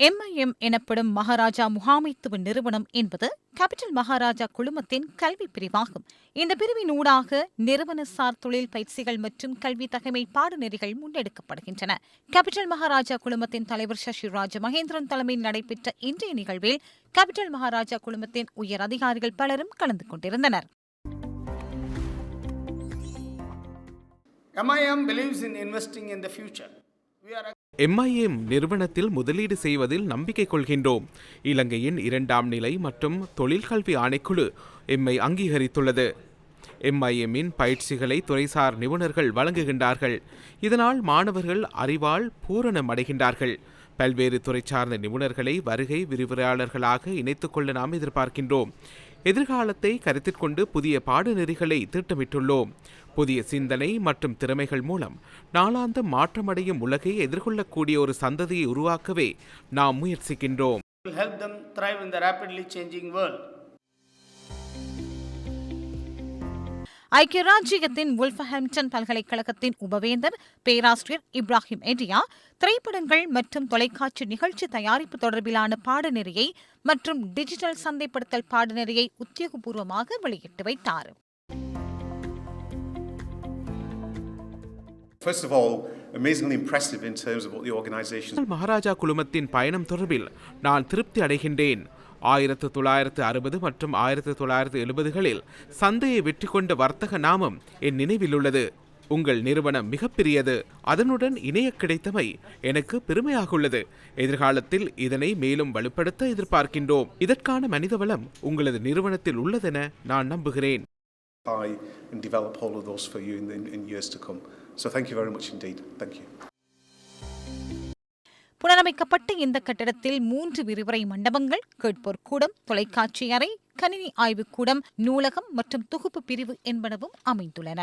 MIM எனப்படும் மகாராஜா முகாமைத்துவ நிறுவனம் என்பது கேபிட்டல் மகாராஜா குழுமத்தின் கல்வி பிரிவாகும். இந்த பிரிவின் ஊடாக நிறுவனசார் தொழில் பயிற்சிகள் மற்றும் கல்வி தகமை பாடநெறிகள் முன்னெடுக்கப்படுகின்றன. கேபிட்டல் மகாராஜா குழுமத்தின் தலைவர் சசி ராஜ மகேந்திரன் தலைமையில் நடைபெற்ற இன்றைய நிகழ்வில் கேபிட்டல் மகாராஜா குழுமத்தின் உயர் அதிகாரிகள் பலரும் கலந்து கொண்டிருந்தனர். MIM believes in investing in the future. MIM நிறுவனத்தில் முதலீடு செய்வதில் நம்பிக்கை கொள்கின்றோம். இலங்கையின் இரண்டாம் நிலை மற்றும் தொழிற்கல்வி ஆணைக்குழு எம்மை அங்கீகரித்துள்ளது. எம்ஐஎம்மின் பயிற்சிகளை துறைசார் நிபுணர்கள் வழங்குகின்றார்கள். இதனால் மாணவர்கள் அறிவால் பூரணம் அடைகின்றார்கள் பல்வேறு துறை சார்ந்த நிபுணர்களை வருகை விரிவுரையாளர்களாக இணைத்துக் கொள்ள நாம் எதிர்பார்க்கின்றோம். எதிர்காலத்தை கருத்தில் கொண்டு புதிய பாடநெறிகளை திட்டமிட்டுள்ளோம் புதிய சிந்தனை மற்றும் திறமைகள் மூலம் நாளாந்த மாற்றமடையும் உலகை எதிர்கொள்ளக்கூடிய ஒரு சந்ததியை உருவாக்கவே நாம் முயற்சிக்கின்றோம். ஐக்கிய ராஜ்யத்தின் வுல்ஃபஹாம்டன் பல்கலைக்கழகத்தின் உபவேந்தர் பேராசிரியர் இப்ராஹிம் எடியா திரைப்படங்கள் மற்றும் தொலைக்காட்சி நிகழ்ச்சி தயாரிப்பு தொடர்பிலான பாடநெறியை மற்றும் டிஜிட்டல் சந்தைப்படுத்தல் பாடநெறியை உத்தியோகபூர்வமாக வெளியிட்டு வைத்தார். First of all, amazingly impressive in terms of what the organisation Maharaja குழுமத்தின் பயணம் தொடர்பில் நான் திருப்தி அடைகின்றேன். ஆயிரத்து தொள்ளாயிரத்து அறுபது மற்றும் ஆயிரத்து தொள்ளாயிரத்து எழுபதுகளில் சந்தையை வெற்றி கொண்ட வர்த்தக நாமம் என் நினைவில் உள்ளது உங்கள் நிறுவனம் மிகப்பெரியது அதனுடன் இணைய கிடைத்தமை எனக்கு பெருமையாக உள்ளது எதிர்காலத்தில் இதனை மேலும் வலுப்படுத்த எதிர்பார்க்கின்றோம் இதற்கான மனிதவளம் உங்களது நிறுவனத்தில் உள்ளதென நான் நம்புகிறேன் buy and develop all of those for you in, in, in years to come. So thank you very much indeed. Thank you. புனரமைக்கப்பட்ட இந்த கட்டடத்தில் மூன்று விரிவுரை மண்டபங்கள் கேட்போர் கூடம் தொலைக்காட்சி அறை கணினி ஆய்வுக்கூடம் நூலகம் மற்றும் தொகுப்பு பிரிவு என்பனவும் அமைந்துள்ளன